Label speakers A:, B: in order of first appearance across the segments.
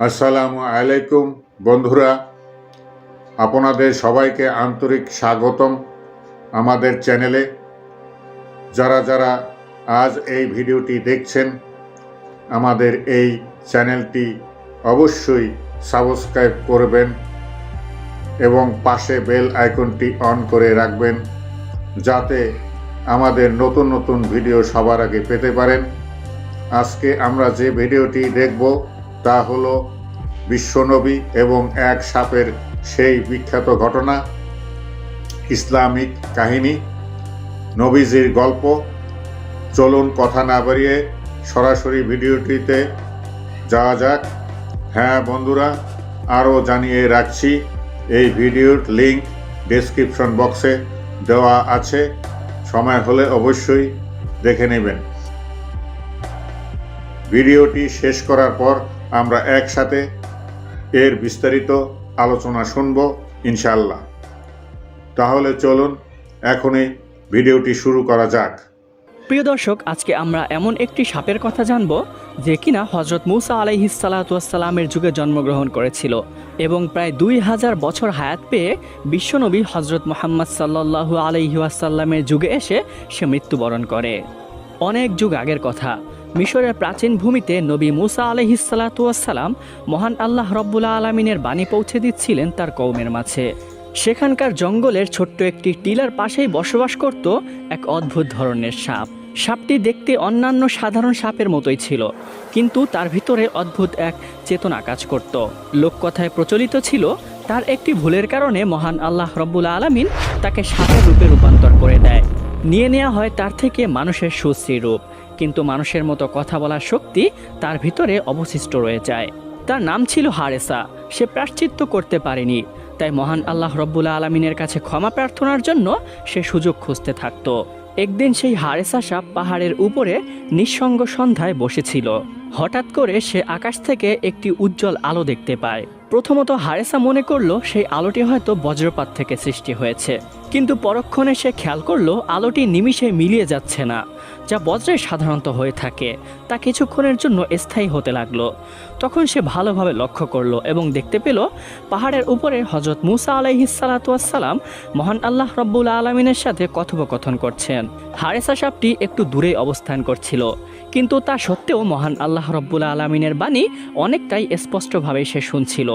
A: আসসালামু আলাইকুম, বন্ধুরা। আপনাদের সবাইকে আন্তরিক স্বাগতম আমাদের চ্যানেলে। যারা যারা আজ এই ভিডিওটি দেখছেন, আমাদের এই চ্যানেলটি অবশ্যই সাবস্ক্রাইব করবেন এবং পাশে বেল আইকনটি অন করে রাখবেন, যাতে আমাদের নতুন নতুন ভিডিও সবার আগে পেতে পারেন। আজকে আমরা যে ভিডিওটি দেখব তা হলো বিশ্বনবী এবং এক সাপের সেই বিখ্যাত ঘটনা, ইসলামিক কাহিনী, নবীজির গল্প। চলুন কথা না বাড়িয়ে সরাসরি ভিডিওটিতে যাওয়া যাক। হ্যাঁ বন্ধুরা, আরও জানিয়ে রাখছি, এই ভিডিওর লিংক ডেসক্রিপশন বক্সে দেওয়া আছে। সময় হলে অবশ্যই দেখে নেবেন। ভিডিওটি শেষ করার পর আমরা একসাথে এর বিস্তারিত আলোচনা শুনব ইনশাল্লাহ তাহলে চলুন, এখনই ভিডিওটি শুরু করা যাক।
B: প্রিয় দর্শক, আজকে আমরা এমন একটি সাপের কথা জানব যে কিনা হজরত মুসা আলাইহিসালাতামের যুগে জন্মগ্রহণ করেছিল এবং প্রায় দুই হাজার বছর হায়াত পেয়ে বিশ্বনবী হজরত মোহাম্মদ সাল্লাহু আলাইহাসাল্লামের যুগে এসে সে মৃত্যুবরণ করে। অনেক যুগ আগের কথা। মিশরের প্রাচীন ভূমিতে নবী মুসা আলহিসাল্লাতুয়াসাল্লাম মহান আল্লাহ রব্বুল্লা আলমিনের বাণী পৌঁছে দিচ্ছিলেন তার কৌমের মাঝে। সেখানকার জঙ্গলের ছোট্ট একটি টিলার পাশেই বসবাস করত এক অদ্ভুত ধরনের সাপ। সাপটি দেখতে অন্যান্য সাধারণ সাপের মতোই ছিল, কিন্তু তার ভিতরে অদ্ভুত এক চেতনা কাজ করত। লোককথায় প্রচলিত ছিল, তার একটি ভুলের কারণে মহান আল্লাহ রব্বুল আলমিন তাকে সাপের রূপে রূপান্তর করে দেয়। নিয়ে নেওয়া হয় তার থেকে মানুষের সুশ্রী রূপ। কিন্তু মানুষের মতো কথা বলার শক্তি তার ভিতরে অবশিষ্ট রয়ে যায়। তার নাম ছিল হারেসা, সে প্রাশ্চিত্য করতে পারেনি, তাই মহান আল্লাহ রব্বুল্লা আলমিনের কাছে ক্ষমা প্রার্থনার জন্য সে সুযোগ খুঁজতে থাকত। একদিন সেই হারেসা সাপ পাহাড়ের উপরে নিঃসঙ্গ সন্ধ্যায় বসেছিল। হঠাৎ করে সে আকাশ থেকে একটি উজ্জ্বল আলো দেখতে পায়। প্রথমত হারেসা মনে করল সেই আলোটি হয়তো বজ্রপাত থেকে সৃষ্টি হয়েছে, কিন্তু পরক্ষণে সে খেয়াল করল আলোটি নিমিষে মিলিয়ে যাচ্ছে না। যা বজ্রে সাধারণত হয়ে থাকে, তা কিছুক্ষণের জন্য স্থায়ী হতে লাগল। তখন সে ভালোভাবে লক্ষ্য করল এবং দেখতে পেল পাহাড়ের উপরে হজরত মুসা আলাইহিসালাতাম মহান আল্লাহ রব্বুল আলমিনের সাথে কথোপকথন করছেন। হারেসা সাপটি একটু দূরেই অবস্থান করছিল, কিন্তু তা সত্ত্বেও মহান আল্লাহ রব্বুল আলমিনের বাণী অনেকটাই স্পষ্টভাবে সে শুনছিল।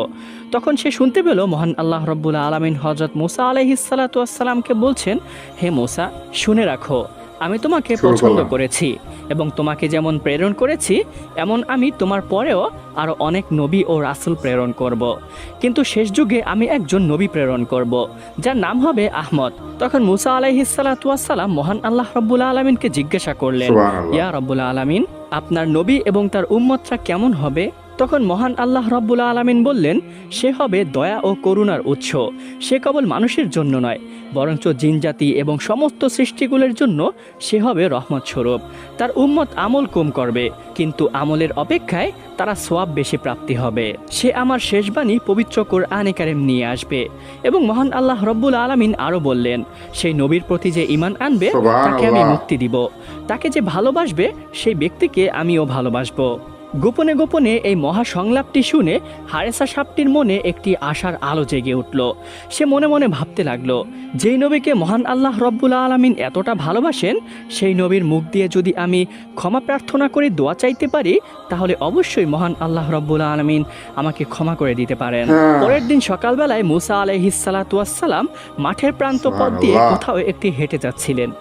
B: তখন সে শুনতে পেল মহান আল্লাহ রব্বুল আলমিন হজরত মুসা আলাইহিসালাতামকে বলছেন, হে মুসা, শুনে রাখো আমি তোমাকে পছন্দ করেছি এবং তোমাকে যেমন প্রেরণ করেছি এমন আমি তোমার পরেও আরও অনেক নবী ও রাসূল প্রেরণ করব। কিন্তু শেষ যুগে আমি একজন নবী প্রেরণ করব যার নাম হবে আহমদ তখন মুসা আলাইহিসালাতাম মহান আল্লাহ রব্বুল আলমিনকে জিজ্ঞাসা করলেন। ইয়া রব্বুল আলামিন আপনার নবী এবং তার উম্মতরা কেমন হবে তখন মহান আল্লাহ রব্বুল আলামিন বললেন সে হবে দয়া ও করুণার উৎস। সে কেবল মানুষের জন্য নয় বরঞ্চ জিনজাতি এবং সমস্ত সৃষ্টিগুলোর জন্য সে হবে রহমত স্বরূপ তার উম্মত আমল কম করবে কিন্তু আমলের অপেক্ষায় তারা সোয়াব বেশি প্রাপ্তি হবে। সে আমার শেষ বাণী পবিত্র কোরআনে কারিম নিয়ে আসবে। এবং মহান আল্লাহ রব্বুল আলামিন আরও বললেন সেই নবীর প্রতি যে ইমান আনবে তাকে আমি মুক্তি দিব। তাকে যে ভালোবাসবে সেই ব্যক্তিকে আমিও ভালোবাসবো। গোপনে গোপনে এই মহা সংলাপটি শুনে হারেসা সাপটির মনে একটি আশার আলো জেগে উঠল। সে মনে মনে ভাবতে লাগল যেই নবীকে মহান আল্লাহ রব্বুল আলমিন এতটা ভালোবাসেন সেই নবীর মুখ দিয়ে যদি আমি ক্ষমা প্রার্থনা করে দোয়া চাইতে পারি তাহলে অবশ্যই মহান আল্লাহ রব্বুল আলমিন আমাকে ক্ষমা করে দিতে পারেন।
A: হ্যাঁ।
B: পরের দিন সকালবেলায় মুসা আলহিসাল্লাতুয়াসাল্লাম মাঠের প্রান্ত পথ দিয়ে কোথাও একটি হেঁটে যাচ্ছিলেন।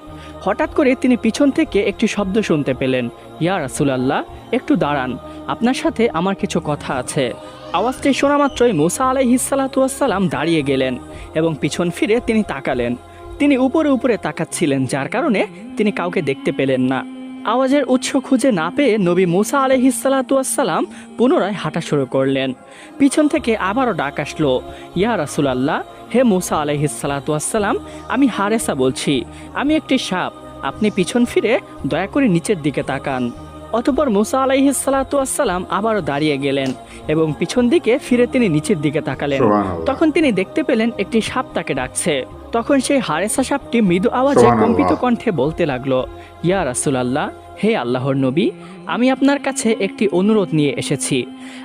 B: হঠাৎ করে তিনি পিছন থেকে একটি শব্দ শুনতে পেলেন। ইয়া রাসুলাল্লাহ, একটু দাঁড়ান, আপনার সাথে আমার কিছু কথা আছে। আওয়াজটি শোনা মাত্রই মুসা আলাইহিসাল্লাতুয়াসাল্লাম দাঁড়িয়ে গেলেন এবং পিছন ফিরে তিনি তাকালেন। তিনি উপরে উপরে তাকাচ্ছিলেন, যার কারণে তিনি কাউকে দেখতে পেলেন না। আওয়াজের উৎস খুঁজে না পেয়ে নবী মুসা আলহিসাল্লাতুয়াসাল্লাম পুনরায় হাঁটা শুরু করলেন। পিছন থেকে আবারও ডাক আসলো, ইয়া রাসুলাল্লাহ, হে মুসা আলহিসাল্লাতুয়াসাল্লাম আমি হারেসা বলছি, আমি একটি সাপ আপনি পিছন ফিরে দয়া করে নিচের দিকে তাকান। অতপর মুসা আলাইহিসাল্লাতুয়াসাল্লাম আবারও দাঁড়িয়ে গেলেন এবং পিছন দিকে ফিরে তিনি নিচের দিকে তাকালেন। তখন তিনি দেখতে পেলেন একটি সাপ তাকে ডাকছে। তখন সেই হারেসা সাপটি মৃদু আওয়াজে কম্পিত কণ্ঠে বলতে লাগল ইয়া রাসুল আল্লাহ হে আল্লাহর নবী আমি আপনার কাছে একটি অনুরোধ নিয়ে এসেছি।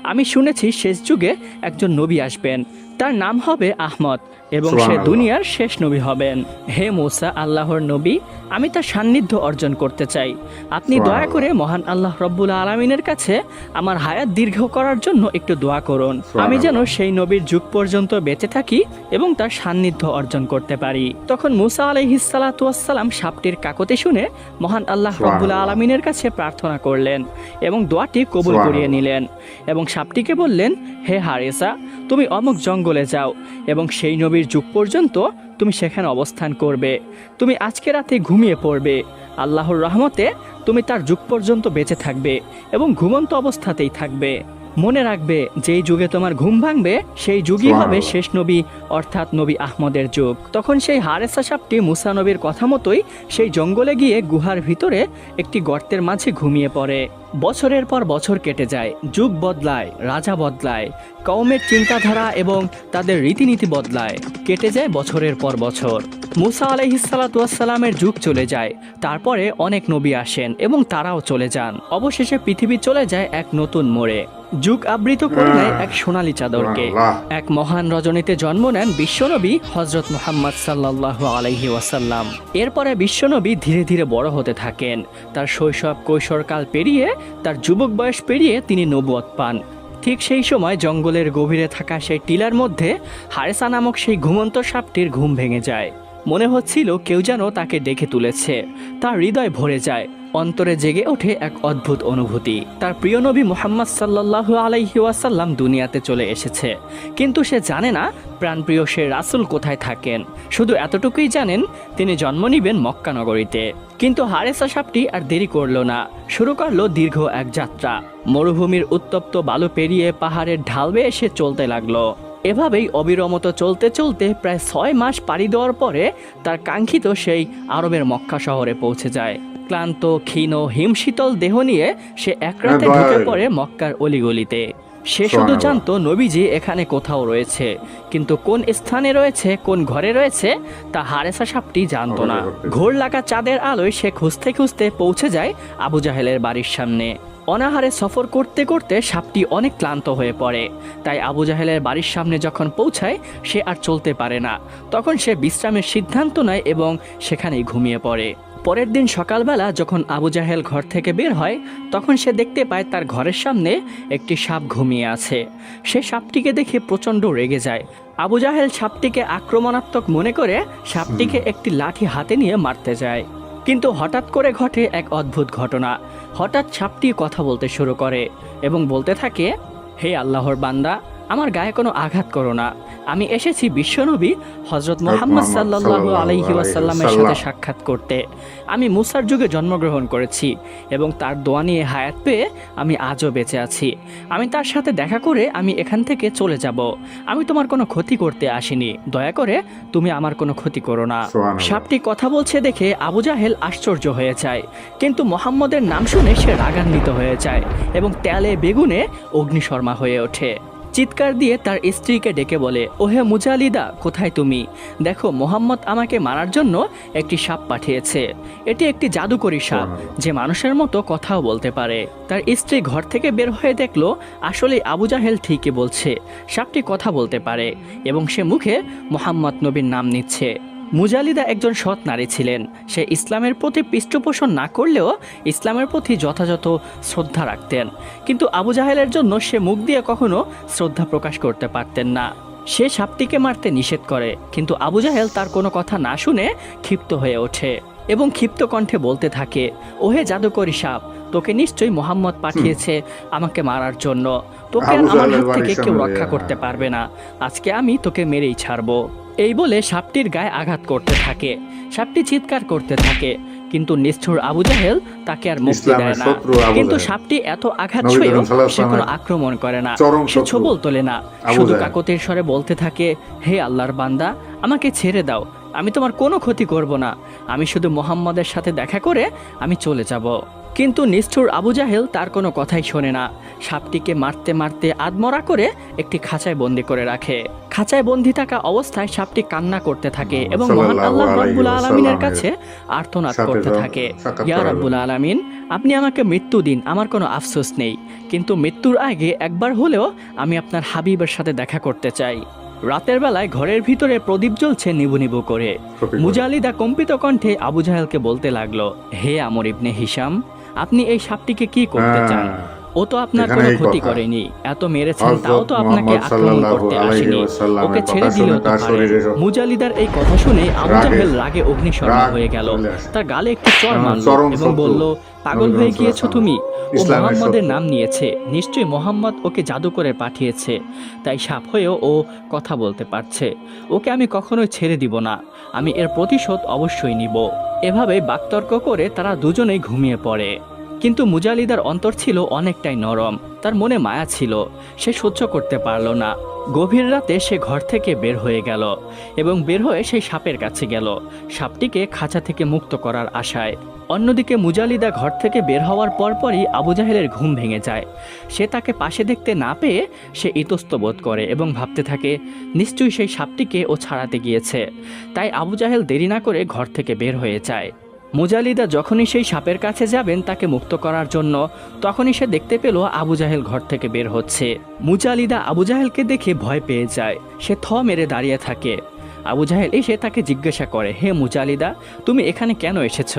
B: আমি শুনেছি শেষ যুগে একজন নবী আসবেন। তার নাম হবে আহমদ। এবং সে দুনিয়ার শেষ নবী হবেন। হে মূসা আল্লাহর নবী আমি তার সান্নিধ্য অর্জন করতে চাই। আপনি দয়া করে মহান আল্লাহ রব্বুল আলমিনের কাছে আমার হায়াত দীর্ঘ করার জন্য একটু দোয়া করুন। আমি যেন সেই নবীর যুগ পর্যন্ত বেঁচে থাকি এবং তার সান্নিধ্য অর্জন করতে পারি। তখন মুসা আলহিসাল্লাম সাপটির কাকতে শুনে মহান আল্লাহ রব্বুল আলমিনের কাছে প্রার্থনা করলেন এবং দোয়াটি কবুল করিয়ে নিলেন এবং সাপটিকে বললেন হে হারেসা তুমি অমুক জঙ্গলে যাও এবং সেই নবীর যুগ পর্যন্ত তুমি সেখানে অবস্থান করবে। তুমি আজকে রাতে ঘুমিয়ে পড়বে। আল্লাহর রহমতে তুমি তার যুগ পর্যন্ত বেঁচে থাকবে এবং ঘুমন্ত অবস্থাতেই থাকবে। মনে রাখবে যেই যুগে তোমার ঘুম ভাঙবে সেই যুগই হবে শেষ নবী অর্থাৎ নবী আহমদের যুগ। তখন সেই হারেসা সাপটি মুসা নবীর কথা মতোই সেই জঙ্গলে গিয়ে গুহার ভিতরে একটি গর্তের মাঝে ঘুমিয়ে পড়ে। বছরের পর বছর কেটে যায় যুগ বদলায় রাজা বদলায় কওমের চিন্তাধারা এবং তাদের রীতিনীতি বদলায়। কেটে যায় বছরের পর বছর। মুসা আলাইহিসালামের যুগ চলে যায়। তারপরে অনেক নবী আসেন এবং তারাও চলে যান। অবশেষে পৃথিবী চলে যায় এক নতুন মোড়ে। যুগ আবৃত করে নেয় এক সোনালী চাদরকে। এক মহান রজনীতে জন্ম নেন বিশ্বনবী হজরত মুহাম্মদ সাল্লাহ আলাইহি ওয়াসাল্লাম। এরপরে বিশ্বনবী ধীরে ধীরে বড় হতে থাকেন। তার শৈশব কৈশোরকাল পেরিয়ে তার যুবক বয়স পেরিয়ে তিনি নবুয়ত পান। ঠিক সেই সময় জঙ্গলের গভীরে থাকা সেই টিলার মধ্যে হারেসা নামক সেই ঘুমন্ত সাপটির ঘুম ভেঙে যায়। মনে হচ্ছিল কেউ যেন তাকে ডেকে তুলেছে। তার হৃদয় ভরে যায়। অন্তরে জেগে ওঠে এক অদ্ভুত অনুভূতি। তার প্রিয় নবী মোহাম্মদ সাল্লাল্লাহু আলাইহি ওয়াসাল্লাম দুনিয়াতে চলে এসেছে। কিন্তু সে জানে না প্রাণপ্রিয় সে রাসূল কোথায় থাকেন। শুধু এতটুকুই জানেন, তিনি জন্ম নিবেন মক্কা নগরীতে। কিন্তু হারেসা সাপটি আর দেরি করল না। শুরু করল দীর্ঘ এক যাত্রা। মরুভূমির উত্তপ্ত বালু পেরিয়ে পাহাড়ের ঢাল বেয়ে সে চলতে লাগল। এভাবেই অবিরমত চলতে চলতে প্রায় ছয় মাস পাড়ি দেওয়ার পরে তার কাঙ্ক্ষিত সেই আরবের মক্কা শহরে পৌঁছে যায়। ক্লান্ত ক্ষীণ হিমশীতল দেহ নিয়ে সে এক রাতে
A: হ্যাঁ,
B: ঢুকে পড়ে মক্কার অলিগলিতে। সে শুধু। জানতো নবীজি এখানে কোথাও রয়েছে কিন্তু কোন স্থানে রয়েছে কোন ঘরে রয়েছে তা হারেসা সাপটি জানতো না। ঘোর লাগা চাঁদের আলোয় সে খুঁজতে খুঁজতে পৌঁছে যায় আবু জাহেলের বাড়ির সামনে। অনাহারে সফর করতে করতে সাপটি অনেক ক্লান্ত হয়ে পড়ে। তাই আবু জাহেলের বাড়ির সামনে যখন পৌঁছায় সে আর চলতে পারে না। তখন সে বিশ্রামের সিদ্ধান্ত নেয় এবং সেখানেই ঘুমিয়ে পড়ে। পরের দিন সকালবেলা যখন আবু জাহেল ঘর থেকে বের হয় তখন সে দেখতে পায় তার ঘরের সামনে একটি সাপ ঘুমিয়ে আছে। সে সাপটিকে দেখে প্রচণ্ড রেগে যায়। আবু জাহেল সাপটিকে আক্রমণাত্মক মনে করে সাপটিকে একটি লাঠি হাতে নিয়ে মারতে যায়। কিন্তু হঠাৎ করে ঘটে এক অদ্ভুত ঘটনা। হঠাৎ ছাপটি কথা বলতে শুরু করে এবং বলতে থাকে হে আল্লাহর বান্দা আমার গায়ে কোনো আঘাত করো না। আমি এসেছি বিশ্বনবী হজরত মোহাম্মদ সাল্লাহ
A: সাল্লাল্লাহু
B: আলাইহি ওয়াসাল্লামের সাথে সাক্ষাৎ করতে। আমি মুসার যুগে জন্মগ্রহণ করেছি এবং তার দোয়া নিয়ে হায়াত পেয়ে আমি আজও বেঁচে আছি। আমি তার সাথে দেখা করে আমি এখান থেকে চলে যাব। আমি তোমার কোনো ক্ষতি করতে আসিনি। দয়া করে তুমি আমার কোনো ক্ষতি করো না। সাপটি কথা বলছে দেখে আবু জাহেল আশ্চর্য হয়ে যায়। কিন্তু মোহাম্মদের নাম শুনে সে রাগান্বিত হয়ে যায় এবং তেলে বেগুনে অগ্নিশর্মা হয়ে ওঠে। চিৎকার দিয়ে তার স্ত্রীকে ডেকে বলে ওহে মুজালিদা কোথায় তুমি? দেখো মোহাম্মদ আমাকে মারার জন্য একটি সাপ পাঠিয়েছে। এটি একটি জাদুকরি সাপ যে মানুষের মতো কথাও বলতে পারে। তার স্ত্রী ঘর থেকে বের হয়ে দেখল আসলে আবু জাহেল ঠিকই বলছে সাপটি কথা বলতে পারে এবং সে মুখে মোহাম্মদ নবীর নাম নিচ্ছে। মুজালিদা একজন সৎ নারী ছিলেন। সে ইসলামের প্রতি পৃষ্ঠপোষণ না করলেও ইসলামের প্রতি যথাযথ শ্রদ্ধা রাখতেন। কিন্তু আবু জাহেলের জন্য সে মুখ দিয়ে কখনো শ্রদ্ধা প্রকাশ করতে পারতেন না। সে সাপটিকে মারতে নিষেধ করে, কিন্তু আবু জাহেল তার কোনো কথা না শুনে ক্ষিপ্ত হয়ে ওঠে এবং ক্ষিপ্ত কণ্ঠে বলতে থাকে, ওহে জাদুকরী সাপ তোকে নিশ্চয়ই মোহাম্মদ পাঠিয়েছে আমাকে মারার জন্য। তোকে আমার হাত থেকে কেউ রক্ষা। করতে পারবে না। আজকে আমি তোকে মেরেই ছাড়বো। এই বলে সাপটির গায়ে আঘাত করতে থাকে। সাপটি চিৎকার করতে থাকে কিন্তু নিষ্ঠুর আবু জাহেল তাকে আর মুক্তি দেয় না। কিন্তু সাপটি এত আঘাত সয়েও সে কোনো আক্রমণ করে না। সে। ছবল তোলে না। শুধু কাকতের স্বরে বলতে থাকে হে আল্লাহর বান্দা আমাকে ছেড়ে দাও। আমি তোমার কোনো ক্ষতি করব না। আমি শুধু মোহাম্মদের সাথে দেখা করে আমি চলে যাব। কিন্তু নিষ্ঠুর আবু জাহেল তার কোনো কথাই শোনে না। সাপটিকে মারতে মারতে আদমরা করে একটি খাঁচায় বন্দি করে রাখে। খাঁচায় বন্দি থাকা অবস্থায় সাপটি কান্না করতে থাকে এবং মহান আল্লাহ রাব্বুল আলামিনের কাছে আর্তনাদ করতে থাকে। ইয়া রাব্বুল আলামিন আপনি আমাকে মৃত্যু দিন আমার কোনো আফসোস নেই। কিন্তু মৃত্যুর আগে একবার হলেও আমি আপনার হাবিবের সাথে দেখা করতে চাই। রাতের বেলায় ঘরের ভিতরে প্রদীপ জ্বলছে নিবু নিবু করে। মুজালিদা কম্পিত কণ্ঠে আবু জাহেলকে বলতে লাগল হে আমর ইবনে হিসাম আপনি এই সাপটিকে কি করতে চান?
A: হ্যাঁ,
B: ও তো আপনার কোনো ক্ষতি করেনি এত মেরেছেন তাও তো আপনাকে আক্রমণ করতে আসেনি। ওকে ছেড়ে দিলেও তো
A: তার
B: পারে মুজালিদার এই কথা শুনে আবু জাহেল রাগে অগ্নিশর্মা হয়ে গেল। তার গালে একটি চর
A: হ্যাঁ,
B: মারল এবং বলল পাগল হয়ে গিয়েছো তুমি? ও মোহাম্মদের নাম নিয়েছে। নিশ্চয়ই মোহাম্মদ ওকে জাদু করে পাঠিয়েছে। তাই সাপ হয়েও ও কথা বলতে পারছে। ওকে আমি কখনোই ছেড়ে দিব না। আমি এর প্রতিশোধ অবশ্যই নিব। এভাবে বাকতর্ক করে তারা দুজনেই ঘুমিয়ে পড়ে। কিন্তু মুজালিদার অন্তর ছিল অনেকটাই নরম। তার মনে মায়া ছিল। সে সহ্য করতে পারল না। গভীর রাতে সে ঘর থেকে বের হয়ে গেল এবং বের হয়ে সেই সাপের কাছে গেল। সাপটিকে খাঁচা থেকে মুক্ত করার আশায়। অন্যদিকে মুজালিদা ঘর থেকে বের হওয়ার পরপরই আবু জাহেলের ঘুম ভেঙে যায়। সে তাকে পাশে দেখতে না পেয়ে সে ইতস্ত বোধ করে এবং ভাবতে থাকে, নিশ্চয়ই সেই সাপটিকে ও ছাড়াতে গিয়েছে। তাই আবু জাহেল দেরি না করে ঘর থেকে বের হয়ে যায়। মুজালিদা যখনই সেই সাপের কাছে যাবেন তাকে মুক্ত করার জন্য, তখনই সে দেখতে পেল আবু জাহেল ঘর থেকে বের হচ্ছে। মুজালিদা আবু জাহেলকে দেখে ভয় পেয়ে যায়। সে থ মেরে দাঁড়িয়ে থাকে। আবু জাহেল এসে তাকে জিজ্ঞাসা করে, হে মুজালিদা, তুমি এখানে কেন এসেছ?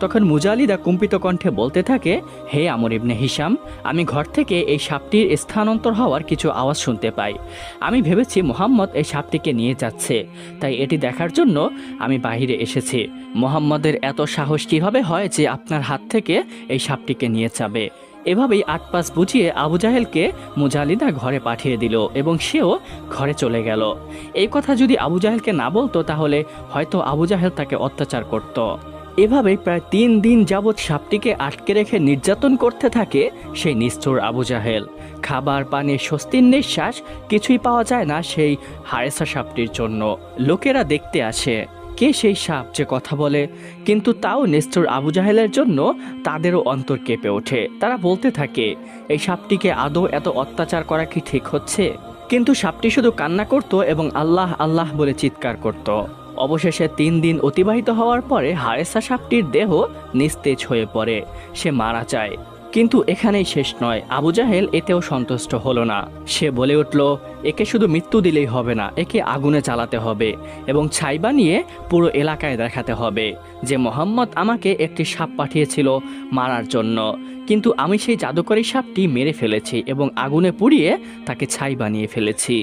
B: তখন মুজালিদা কুম্পিত কণ্ঠে বলতে থাকে, হে আমর ইবনে হিসাম আমি ঘর থেকে এই সাপটির স্থানান্তর হওয়ার কিছু আওয়াজ শুনতে পাই। আমি ভেবেছি মোহাম্মদ এই সাপটিকে নিয়ে যাচ্ছে, তাই এটি দেখার জন্য আমি বাইরে এসেছি। মোহাম্মদের এত সাহস কীভাবে হয় যে আপনার হাত থেকে এই সাপটিকে নিয়ে যাবে? এভাবেই আট পাস বুঝিয়ে আবু জাহেলকে মুজালিদা ঘরে পাঠিয়ে দিল এবং সেও ঘরে চলে গেল। এই কথা যদি আবু জাহেলকে না বলতো, তাহলে হয়তো আবু জাহেল তাকে অত্যাচার করত। এভাবেই প্রায় তিন দিন যাবৎ সাপটিকে আটকে রেখে নির্যাতন করতে থাকে সেই নিষ্ঠুর আবু জাহেল। খাবার, পানি, স্বস্তির নিঃশ্বাস কিছুই পাওয়া যায় না সেই হারেসা সাপটির জন্য। লোকেরা দেখতে আসে। কে সেই সাপ যে কথা বলে? কিন্তু তাও নিষ্ঠুর আবু জাহেলের জন্য তাদেরও অন্তর কেঁপে ওঠে। তারা বলতে থাকে, এই সাপটিকে আদৌ এত অত্যাচার করা কি ঠিক হচ্ছে? কিন্তু সাপটি শুধু কান্না করত এবং আল্লাহ আল্লাহ বলে চিৎকার করত। অবশেষে তিন দিন অতিবাহিত হওয়ার পরে হারেসা সাপটির দেহ নিস্তেজ হয়ে পড়ে। সে মারা যায়। কিন্তু এখানেই শেষ নয়। আবু জাহেল এতেও সন্তুষ্ট হলো না। সে বলে উঠল, একে শুধু মৃত্যু দিলেই হবে না, একে আগুনে চালাতে হবে এবং ছাই বানিয়ে পুরো এলাকায় দেখাতে হবে যে মোহাম্মদ আমাকে একটি সাপ পাঠিয়েছিল মারার জন্য। কিন্তু আমি সেই জাদুকরী সাপটি মেরে ফেলেছি এবং আগুনে পুড়িয়ে তাকে ছাই বানিয়ে ফেলেছি।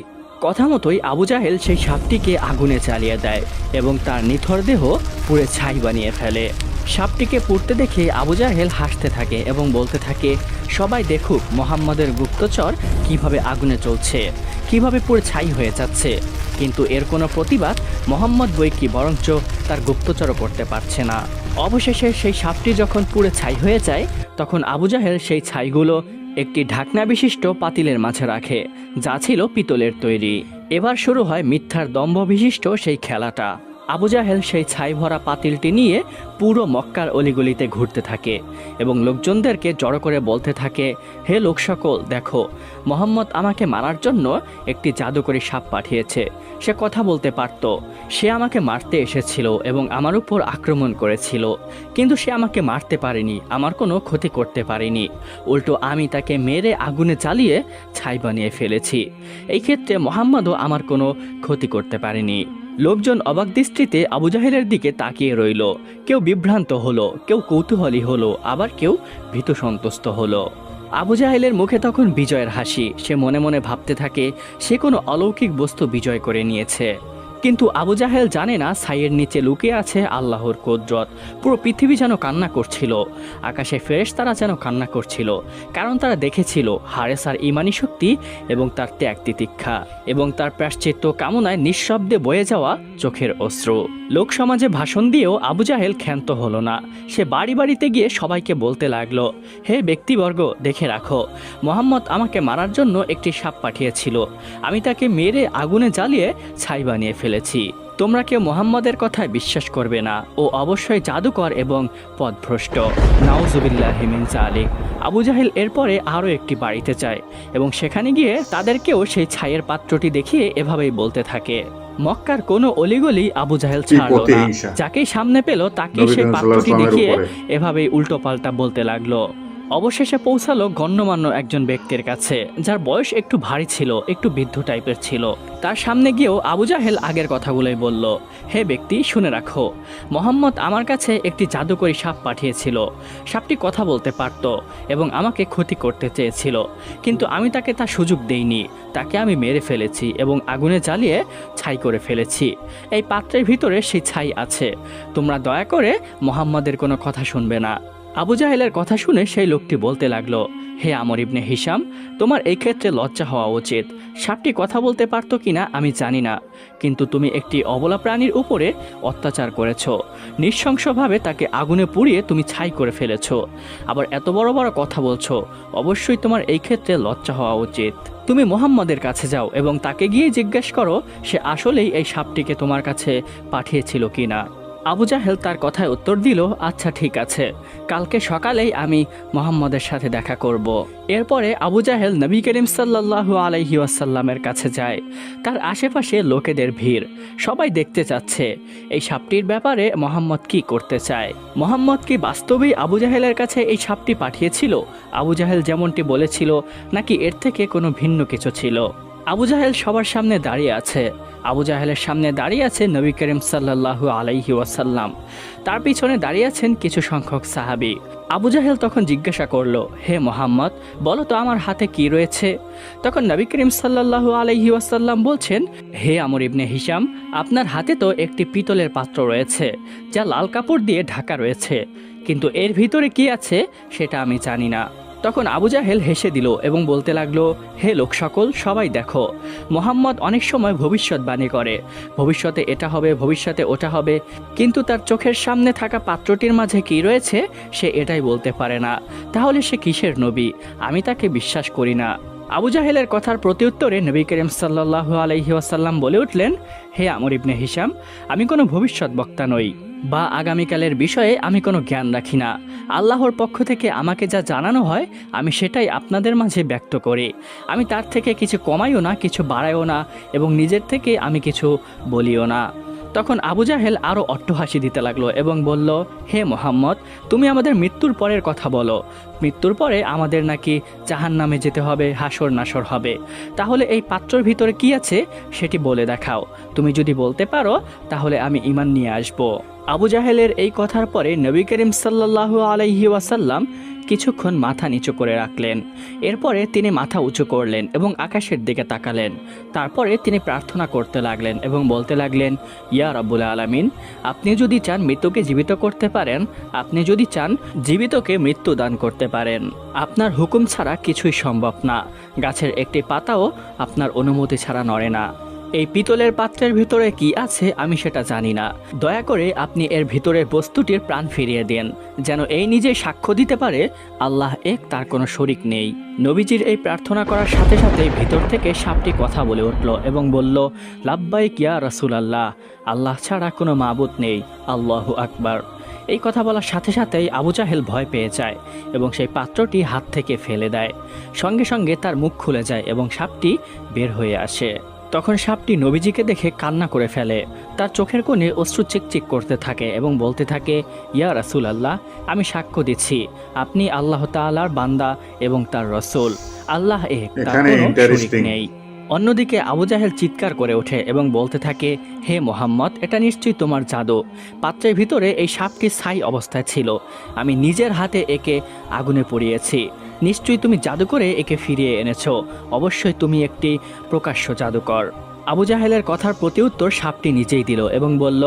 B: কথা মতোই আবু জাহেল সেই সাপটিকে আগুনে চালিয়ে দেয় এবং তার নিথর দেহ পুড়ে ছাই বানিয়ে ফেলে। সাপটিকে পড়তে দেখে আবু জাহেল হাসতে থাকে এবং বলতে থাকে, সবাই দেখুক মোহাম্মদের গুপ্তচর কীভাবে আগুনে চলছে কীভাবে পুরো ছাই হয়ে যাচ্ছে। কিন্তু এর কোনো প্রতিবাদ মোহাম্মদ বই কি বরঞ্চ তার গুপ্তচরও করতে পারছে না। অবশেষে সেই সাপটি যখন পুড়ে ছাই হয়ে যায়, তখন আবু জাহেল সেই ছাইগুলো একটি ঢাকনা বিশিষ্ট পাতিলের মাঝে রাখে, যা ছিল পিতলের তৈরি। এবার শুরু হয় মিথ্যার দম্ভ বিশিষ্ট সেই খেলাটা। আবু জাহেল সেই ছাই ভরা পাতিলটি নিয়ে পুরো মক্কার অলিগলিতে ঘুরতে থাকে এবং লোকজনদেরকে জড়ো করে বলতে থাকে, হে লোক সকল দেখো, মোহাম্মদ আমাকে মারার জন্য একটি জাদুকরী সাপ পাঠিয়েছে। সে কথা বলতে পারত। সে আমাকে মারতে এসেছিল এবং আমার উপর আক্রমণ করেছিল। কিন্তু সে আমাকে মারতে পারেনি, আমার কোনো ক্ষতি করতে পারেনি। উল্টো আমি তাকে মেরে আগুনে চালিয়ে ছাই বানিয়ে ফেলেছি। এই ক্ষেত্রে মোহাম্মদও আমার কোনো ক্ষতি করতে পারেনি। লোকজন অবাক দৃষ্টিতে আবু জাহেলের দিকে তাকিয়ে রইল। কেউ বিভ্রান্ত হলো, কেউ কৌতূহলী হলো, আবার কেউ ভীত সন্তুষ্ট হলো। আবু জাহেলের মুখে তখন বিজয়ের হাসি। সে মনে মনে ভাবতে থাকে, সে কোনো অলৌকিক বস্তু বিজয় করে নিয়েছে। কিন্তু আবু জাহেল জানে না ছাইয়ের নিচে লুকিয়ে আছে আল্লাহর কুদরত। পুরো পৃথিবী যেন কান্না করছিল। আকাশে ফেরেশ তারা যেন কান্না করছিল। কারণ তারা দেখেছিল হারেসার ইমানি শক্তি এবং তার ত্যাগ তিতিক্ষা এবং তার প্রাশ্চিত্য কামনায় নিঃশব্দে বয়ে যাওয়া চোখের অশ্রু। লোক সমাজে ভাষণ দিয়েও আবু জাহেল ক্ষান্ত হলো না। সে বাড়ি বাড়িতে গিয়ে সবাইকে বলতে লাগল, হে ব্যক্তিবর্গ, দেখে রাখো, মোহাম্মদ আমাকে মারার জন্য একটি সাপ পাঠিয়েছিল। আমি তাকে মেরে আগুনে জ্বালিয়ে ছাই বানিয়ে ফেলেছি। তোমরা কেউ মোহাম্মদের কথায় বিশ্বাস করবে না ও অবশ্যই জাদুকর এবং পথভ্রষ্ট। নাউজুবিল্লাহ হিমিন আলী আবু জাহেল এরপরে আরও একটি বাড়িতে যায় এবং সেখানে গিয়ে তাদেরকেও সেই ছাইয়ের পাত্রটি দেখিয়ে এভাবেই বলতে থাকে মক্কার কোনো অলিগলি আবু জাহেল ছাড়লো না। যাকেই সামনে পেল তাকেই সেই পাত্রটি দেখিয়ে এভাবেই উল্টো পাল্টা বলতে লাগল। অবশেষে পৌঁছালো গণ্যমান্য একজন ব্যক্তির কাছে, যার বয়স একটু ভারী ছিল, একটু বৃদ্ধ টাইপের ছিল। তার সামনে গিয়েও আবু জাহেল আগের কথাগুলোই বলল, হে ব্যক্তি, শুনে রাখো, মোহাম্মদ আমার কাছে একটি জাদুকরী সাপ পাঠিয়েছিল। সাপটি কথা বলতে পারত এবং আমাকে ক্ষতি করতে চেয়েছিল, কিন্তু আমি তাকে তা সুযোগ দেইনি। তাকে আমি মেরে ফেলেছি এবং আগুনে জ্বালিয়ে ছাই করে ফেলেছি। এই পাত্রের ভিতরে সেই ছাই আছে। তোমরা দয়া করে মোহাম্মদের কোনো কথা শুনবে না। আবু জাহেলের কথা শুনে সেই লোকটি বলতে লাগল, হে আমর ইবনে হিসাম তোমার এই ক্ষেত্রে লজ্জা হওয়া উচিত। সাপটি কথা বলতে পারতো কিনা আমি জানি না, কিন্তু তুমি একটি অবলা প্রাণীর উপরে অত্যাচার করেছ। নৃশংসভাবে তাকে আগুনে পুড়িয়ে তুমি ছাই করে ফেলেছ। আবার এত বড় বড় কথা বলছো, অবশ্যই তোমার এই ক্ষেত্রে লজ্জা হওয়া উচিত। তুমি মোহাম্মদের কাছে যাও এবং তাকে গিয়ে জিজ্ঞেস করো, সে আসলেই এই সাপটিকে তোমার কাছে পাঠিয়েছিল কিনা। আবু জাহেল তার কথায় উত্তর দিল আচ্ছা ঠিক আছে। কালকে সকালেই আমি মোহাম্মদের সাথে দেখা করব। এরপরে আবু জাহেল নবী করিম সাল্লাহু আলাইহি ওয়াসাল্লামের কাছে যায়। তার আশেপাশে লোকেদের ভিড়। সবাই দেখতে চাচ্ছে, এই সাপটির ব্যাপারে মোহাম্মদ কি করতে চায়? মোহাম্মদ কি বাস্তবেই আবু জাহেলের কাছে এই সাপটি পাঠিয়েছিল? আবু জাহেল যেমনটি বলেছিল, নাকি এর থেকে কোনো ভিন্ন কিছু ছিল? আবু জাহেল সবার সামনে দাঁড়িয়ে আছে। আবু জাহেলের সামনে দাঁড়িয়ে আছে নবী করিম সাল্লাহু আলাইহি ওয়াসাল্লাম। তার পিছনে দাঁড়িয়ে আছেন কিছু সংখ্যক সাহাবি। আবু জাহেল তখন জিজ্ঞাসা করল, হে মোহাম্মদ, বলো তো আমার হাতে কি রয়েছে? তখন নবী করিম সাল্লাহু আলাইহি ওয়াসাল্লাম বলছেন, হে আমর ইবনে হিসাম আপনার হাতে তো একটি পিতলের পাত্র রয়েছে, যা লাল কাপড় দিয়ে ঢাকা রয়েছে। কিন্তু এর ভিতরে কি আছে, সেটা আমি জানি না। তখন আবু জাহেল হেসে দিল এবং বলতে লাগল, হে লোক সকল, সবাই দেখো, মোহাম্মদ অনেক সময় ভবিষ্যৎবাণী করে। ভবিষ্যতে এটা হবে, ভবিষ্যতে ওটা হবে। কিন্তু তার চোখের সামনে থাকা পাত্রটির মাঝে কি রয়েছে, সে এটাই বলতে পারে না। তাহলে সে কিসের নবী? আমি তাকে বিশ্বাস করি না। আবু জাহেলের কথার প্রত্যুত্তরে নবী করিম সাল্লাহ আলহি বলে উঠলেন, হে আমর ইবনে হিসাম আমি কোনো ভবিষ্যৎ বক্তা নই। বা আগামীকালের বিষয়ে আমি কোনো জ্ঞান রাখি না। আল্লাহর পক্ষ থেকে আমাকে যা জানানো হয়, আমি সেটাই আপনাদের মাঝে ব্যক্ত করি। আমি তার থেকে কিছু কমাইও না, কিছু বাড়াইও না, এবং নিজের থেকে আমি কিছু বলিও না। তখন আবু জাহেল আরও অট্টহাসি দিতে লাগল এবং বলল, হে মোহাম্মদ, তুমি আমাদের মৃত্যুর পরের কথা বলো। মৃত্যুর পরে আমাদের নাকি জাহান নামে যেতে হবে, হাসর নাসর হবে। তাহলে এই পাত্রর ভিতরে কি আছে, সেটি বলে দেখাও। তুমি যদি বলতে পারো, তাহলে আমি ইমান নিয়ে আসব। আবু জাহেলের এই কথার পরে নবী করিম সাল্লাল্লাহু আলাইহি ওয়াসাল্লাম কিছুক্ষণ মাথা নিচু করে রাখলেন। এরপরে তিনি মাথা উঁচু করলেন এবং আকাশের দিকে তাকালেন। তারপরে তিনি প্রার্থনা করতে লাগলেন এবং বলতে লাগলেন, ইয়া রাব্বুল আলামিন, আপনি যদি চান মৃত্যুকে জীবিত করতে পারেন, আপনি যদি চান জীবিতকে মৃত্যু দান করতে পারেন। আপনার হুকুম ছাড়া কিছুই সম্ভব না। গাছের একটি পাতাও আপনার অনুমতি ছাড়া নড়ে না। এই পিতলের পাত্রের ভিতরে কি আছে আমি সেটা জানি না। দয়া করে আপনি এর ভিতরের বস্তুটির প্রাণ ফিরিয়ে দেন। যেন এই নিজে সাক্ষ্য দিতে পারে, আল্লাহ এক তার কোনো শরিক নেই। নবীজির এই প্রার্থনা করার সাথে সাথে ভিতর থেকে সাপটি কথা বলে উঠল এবং বলল লাব্বাই কিয়া রসুল আল্লাহ আল্লাহ ছাড়া কোনো মাবুত নেই। আল্লাহ আকবার। এই কথা বলার সাথে সাথেই আবু জাহেল ভয় পেয়ে যায় এবং সেই পাত্রটি হাত থেকে ফেলে দেয়। সঙ্গে সঙ্গে তার মুখ খুলে যায় এবং সাপটি বের হয়ে আসে। তখন সাপটি নবীজিকে দেখে কান্না করে ফেলে। তার চোখের কোণে অশ্রু চিকচিক করতে থাকে এবং বলতে থাকে ইয়া রাসুল আল্লাহ আমি সাক্ষ্য দিচ্ছি। আপনি আল্লাহ তাআলার বান্দা এবং তার রসুল। আল্লাহ এক তার কোনো নেই। অন্যদিকে আবু জাহেল চিৎকার করে ওঠে এবং বলতে থাকে হে মোহাম্মদ এটা নিশ্চয়ই তোমার জাদু। পাত্রের ভিতরে এই সাপটি ছাই অবস্থায় ছিল। আমি নিজের হাতে একে আগুনে পুড়িয়েছি। নিশ্চয়ই তুমি জাদু করে একে ফিরিয়ে এনেছ। অবশ্যই তুমি একটি প্রকাশ্য জাদুকর। আবু জাহেলের কথার প্রতিউত্তর সাপটি নিজেই দিল এবং বলল,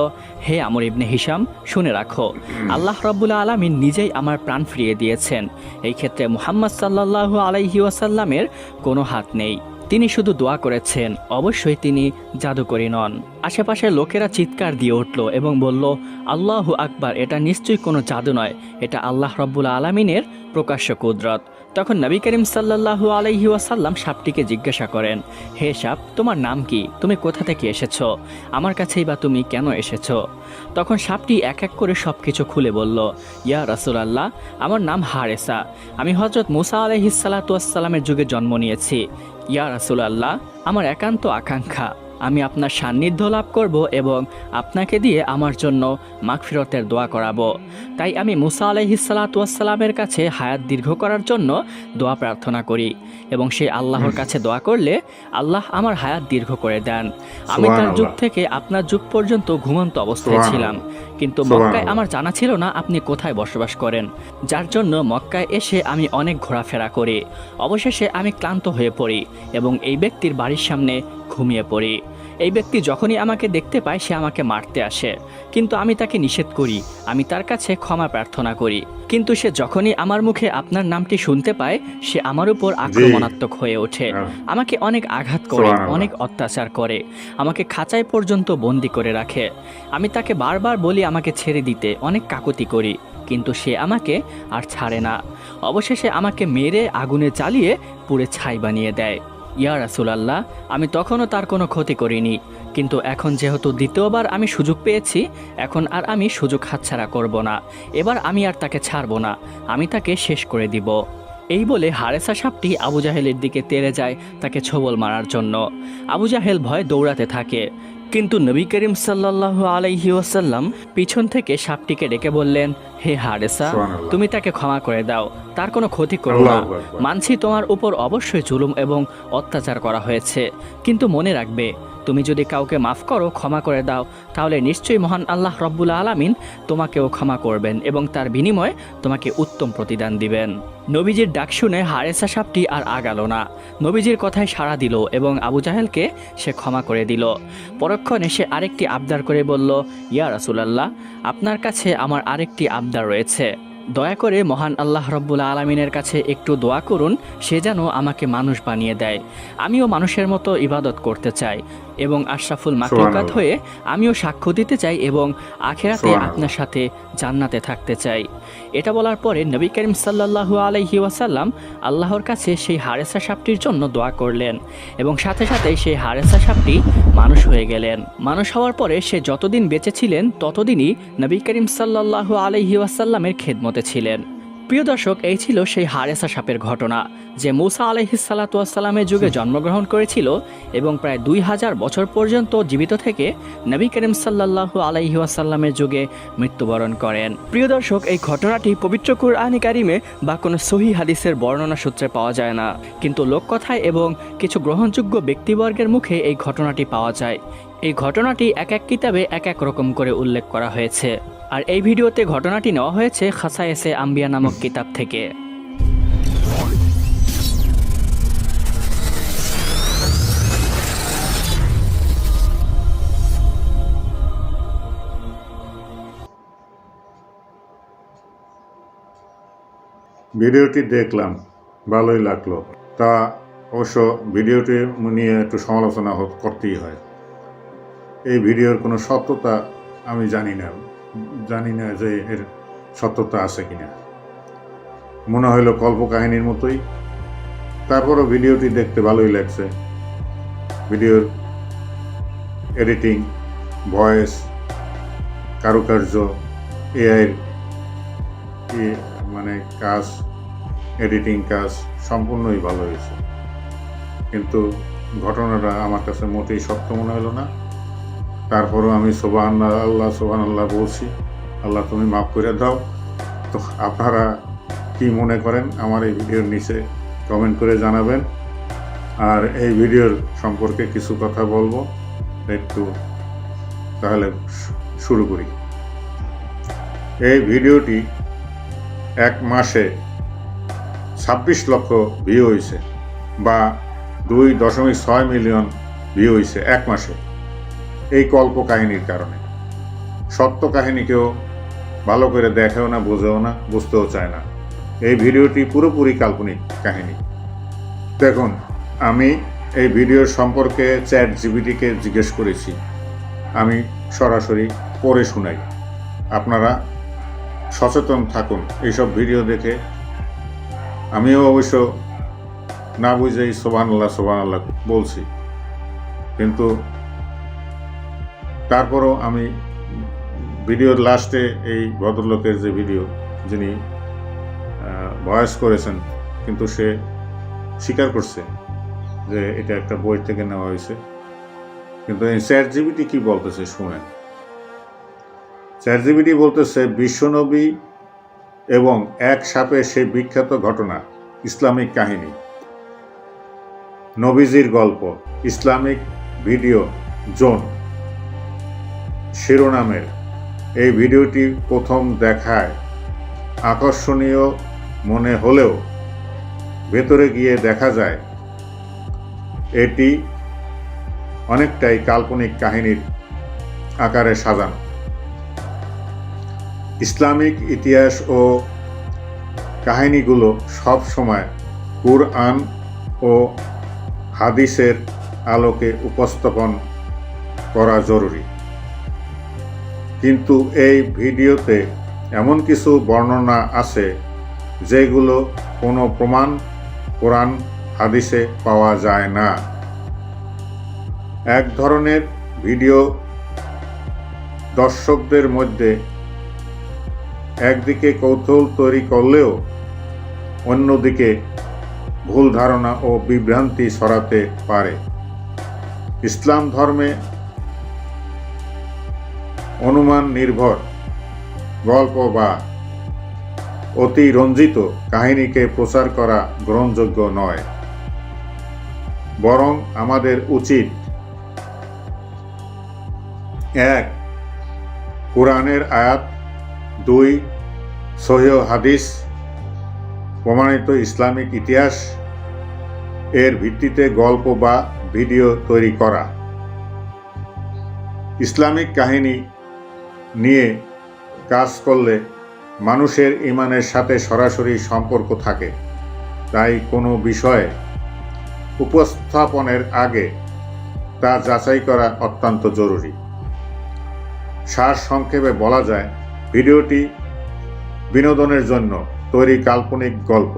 B: হে আমর ইবনে হিসাম শুনে রাখো, আল্লাহ রব্বুল্লা আলমিন নিজেই আমার প্রাণ ফিরিয়ে দিয়েছেন। এই ক্ষেত্রে মুহাম্মদ সাল্লাল্লাহু আলাইহি ওয়াসাল্লামের কোনো হাত নেই। তিনি শুধু দোয়া করেছেন, অবশ্যই তিনি জাদুকরী নন। আশেপাশের লোকেরা চিৎকার দিয়ে উঠল এবং বলল, আল্লাহু আকবার, এটা নিশ্চয়ই কোনো জাদু নয়। এটা আল্লাহ রব্বুল আলমিনের প্রকাশ্য কুদরত। তখন নবী করিম সাল্লাহু আলাইহি ওয়াসাল্লাম সাপটিকে জিজ্ঞাসা করেন, হে সাপ, তোমার নাম কি? তুমি কোথা থেকে এসেছ? আমার কাছেই বা তুমি কেন এসেছ? তখন সাপটি এক এক করে সব কিছু খুলে বলল, ইয়া রাসুলাল্লাহ, আমার নাম হারেসা। আমি হজরত মুসা আলহিসাল্লাতুয়াসাল্লামের যুগে জন্ম নিয়েছি। ইয়া রাসুলাল্লাহ, আমার একান্ত আকাঙ্ক্ষা। আমি আপনার সান্নিধ্য লাভ করব এবং আপনাকে দিয়ে আমার জন্য মাগফিরতের দোয়া করাবো। তাই আমি মুসা আলহিসাল্লাতুয়াসাল্লামের কাছে হায়াত দীর্ঘ করার জন্য দোয়া প্রার্থনা করি এবং সেই আল্লাহর কাছে দোয়া করলে আল্লাহ আমার হায়াত দীর্ঘ করে দেন। আমি তার যুগ থেকে আপনার যুগ পর্যন্ত ঘুমন্ত অবস্থায় ছিলাম। কিন্তু মক্কায় আমার জানা ছিল না আপনি কোথায় বসবাস করেন। যার জন্য মক্কায় এসে আমি অনেক ঘোরাফেরা করি। অবশেষে আমি ক্লান্ত হয়ে পড়ি এবং এই ব্যক্তির বাড়ির সামনে ঘুমিয়ে পড়ি। এই ব্যক্তি যখনই আমাকে দেখতে পায় সে আমাকে মারতে আসে। কিন্তু আমি তাকে নিষেধ করি আমি তার কাছে ক্ষমা প্রার্থনা করি। কিন্তু সে যখনই আমার মুখে আপনার নামটি শুনতে পায় সে আমার উপর আক্রমণাত্মক হয়ে ওঠে।
A: হ্যাঁ।
B: আমাকে অনেক আঘাত করে অনেক অত্যাচার করে। আমাকে খাঁচায় পর্যন্ত বন্দি করে রাখে। আমি তাকে বারবার বলি আমাকে ছেড়ে দিতে অনেক কাকুতি করি। কিন্তু সে আমাকে আর ছাড়ে না। অবশেষে আমাকে মেরে আগুনে চালিয়ে পুড়ে ছাই বানিয়ে দেয়। ইয়া রাসুলাল্লাহ, আমি তখনও তার কোনো ক্ষতি করিনি। কিন্তু এখন যেহেতু দ্বিতীয়বার আমি সুযোগ পেয়েছি, এখন আর আমি সুযোগ হাতছাড়া করব না। এবার আমি আর তাকে ছাড়ব না, আমি তাকে শেষ করে দিব। এই বলে হারেসা সাপটি আবু জাহেলের দিকে তেড়ে যায় তাকে ছবল মারার জন্য। আবু জাহেল ভয় দৌড়াতে থাকে। কিন্তু নবী করিম সাল্লাহ আলাইহি ওয়াসাল্লাম পিছন থেকে সাপটিকে ডেকে বললেন হে হারেসা তুমি তাকে ক্ষমা করে দাও। তার কোনো ক্ষতি করো না। মানছি তোমার উপর অবশ্যই জুলুম এবং অত্যাচার করা হয়েছে। কিন্তু মনে রাখবে তুমি যদি কাউকে মাফ করো, ক্ষমা করে দাও, তাহলে নিশ্চয়ই মহান আল্লাহ রব্বুল আলামিন তোমাকেও ক্ষমা করবেন এবং তার বিনিময়ে তোমাকে উত্তম প্রতিদান দিবেন। নবীজির ডাক শুনে হারেসা সাপটি আর আগালো না। নবীজির কথায় সাড়া দিল এবং আবু জাহেলকে সে ক্ষমা করে দিল। পরক্ষণে সে আরেকটি আবদার করে বলল, ইয়া রাসুলাল্লাহ, আপনার কাছে আমার আরেকটি আবদার রয়েছে। দয়া করে মহান আল্লাহ রব্বুল আলমিনের কাছে একটু দোয়া করুন, সে যেন আমাকে মানুষ বানিয়ে দেয়। আমিও মানুষের মতো ইবাদত করতে চাই। এবং আশরাফুল মাকলুকাত হয়ে আমিও সাক্ষ্য দিতে চাই এবং আখেরাতে আপনার সাথে জান্নাতে থাকতে চাই। এটা বলার পরে নবী করিম সাল্লাল্লাহু আলাইহি ওয়াসাল্লাম আল্লাহর কাছে সেই হারেসা সাপটির জন্য দোয়া করলেন এবং সাথে সাথে সেই হারেসা সাপটি মানুষ হয়ে গেলেন। মানুষ হওয়ার পরে সে যতদিন বেঁচে ছিলেন ততদিনই নবী করিম সাল্লাল্লাহু আলাইহি ওয়াসাল্লামের খেদমতে ছিলেন। প্রিয় দর্শক, এই ছিল সেই হারেসা সাপের ঘটনা, যে মুসা আলহিসাল্লাতুয়াসাল্লামের যুগে জন্মগ্রহণ করেছিল এবং প্রায় দুই হাজার বছর পর্যন্ত জীবিত থেকে নবী করিম সাল্লাল্লাহু আলাইহি ওয়াসাল্লামের যুগে মৃত্যুবরণ করেন। প্রিয় দর্শক, এই ঘটনাটি পবিত্র কুরআনি কারিমে বা কোনো সহি হাদিসের বর্ণনা সূত্রে পাওয়া যায় না। কিন্তু লোককথায় এবং কিছু গ্রহণযোগ্য ব্যক্তিবর্গের মুখে এই ঘটনাটি পাওয়া যায়। এই ঘটনাটি এক এক কিতাবে এক এক রকম করে উল্লেখ করা হয়েছে। আর এই ভিডিওতে ঘটনাটি নেওয়া হয়েছে খাসা এসে আম্বিয়া নামক কিতাব থেকে।
A: ভিডিওটি দেখলাম, ভালোই লাগল। তা অবশ্য ভিডিওটি নিয়ে একটু সমালোচনা করতেই হয়। এই ভিডিওর কোনো সত্যতা আমি জানি না। জানি না যে এর সত্যতা আছে কিনা। মনে হইল কল্পকাহিনীর মতোই। তারপরও ভিডিওটি দেখতে ভালোই লাগছে। ভিডিওর এডিটিং, ভয়েস, কারুকার্য এআইয়ের মানে কাজ, এডিটিং কাজ সম্পূর্ণই ভালো হয়েছে। কিন্তু ঘটনাটা আমার কাছে মোটেই সত্য মনে হলো না। তারপরও আমি সোবান আল্লাহ সোবান আল্লাহ বলছি, আল্লাহ তুমি মাফ করে দাও। তো আপনারা কি মনে করেন আমার এই ভিডিওর নিচে কমেন্ট করে জানাবেন। আর এই ভিডিওর সম্পর্কে কিছু কথা বলব। একটু তাহলে শুরু করি। এই ভিডিওটি এক মাসে ছাব্বিশ লক্ষ ভিউ হয়েছে বা দুই দশমিক ছয় মিলিয়ন ভিউ হয়েছে এক মাসে। এই কল্প কাহিনীর কারণে। সত্য কাহিনী কেউ ভালো করে দেখেও না, বোঝেও না, বুঝতেও চায় না। এই ভিডিওটি পুরোপুরি কাল্পনিক কাহিনী। দেখুন, আমি এই ভিডিওর সম্পর্কে চ্যাট জিবিটিকে জিজ্ঞেস করেছি। আমি সরাসরি পড়ে শোনাই। আপনারা সচেতন থাকুন এইসব ভিডিও দেখে। আমিও অবশ্য না বুঝেই সোবান আল্লাহ সোবান আল্লাহ বলছি। কিন্তু তারপরও আমি ভিডিওর লাস্টে এই ভদ্রলোকের যে ভিডিও, যিনি ভয়েস করেছেন, কিন্তু সে স্বীকার করছে যে এটা একটা বই থেকে নেওয়া হয়েছে। কিন্তু এই চ্যাট জিবিটি কি বলতেছে শুনেন। চ্যাট জিবিটি বলতেছে, বিশ্বনবী এবং এক সাপে সেই বিখ্যাত ঘটনা, ইসলামিক কাহিনী। নবীজির গল্প, ইসলামিক ভিডিও, জোন। শিরোনামের এই ভিডিওটি প্রথম দেখায়। আকর্ষণীয় মনে হলেও ভেতরে গিয়ে দেখা যায়, এটি অনেকটাই কাল্পনিক কাহিনীর আকারে সাজানো। ইসলামিক ইতিহাস ও কাহিনীগুলো সব সময় কুরআন ও হাদিসের আলোকে উপস্থাপন করা জরুরি। কিন্তু এই ভিডিওতে এমন কিছু বর্ণনা আছে যেগুলো কোনো প্রমাণ, কোরআন, হাদিসে পাওয়া যায় না। এক ধরনের ভিডিও দর্শকদের মধ্যে একদিকে কৌতূহল তৈরি করলেও অন্যদিকে ভুল ধারণা ও বিভ্রান্তি সরাতে পারে। ইসলাম ধর্মে অনুমান নির্ভর। গল্প বা অতিরঞ্জিত কাহিনীকে প্রচার করা গ্রহণযোগ্য নয়। বরং আমাদের উচিত এক, কোরআনের আয়াত, দুই সহিহ হাদিস, প্রমাণিত ইসলামিক ইতিহাস, এর ভিত্তিতে গল্প বা ভিডিও তৈরি করা। ইসলামিক কাহিনী নিয়ে কাজ করলে মানুষের ইমানের সাথে সরাসরি সম্পর্ক থাকে। তাই কোনো বিষয়ে উপস্থাপনের আগে তা যাচাই করা অত্যন্ত জরুরি। সার সংক্ষেপে বলা যায়, ভিডিওটি বিনোদনের জন্য তৈরি কাল্পনিক গল্প,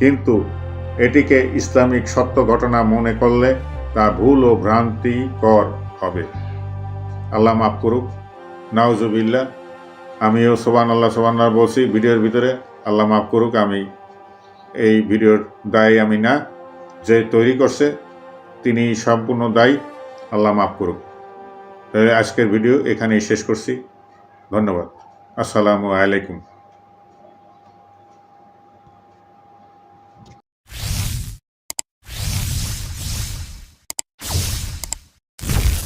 A: কিন্তু এটিকে ইসলামিক সত্য ঘটনা মনে করলে তা ভুল ও ভ্রান্তিকর হবে। আল্লাহ মাফ করুক। নাউজুবিল্লা আমিও সোবান আল্লাহ সোবান বলছি, ভিডিওর ভিতরে আল্লাহ মাফ করুক, আমি এই ভিডিওর দায়ী আমি না। যে তৈরি করছে, তিনি সম্পূর্ণ দায়ী, আল্লাহ মাফ করুক। তাহলে আজকের ভিডিও এখানেই শেষ করছি। ধন্যবাদ। আসসালামু আলাইকুম।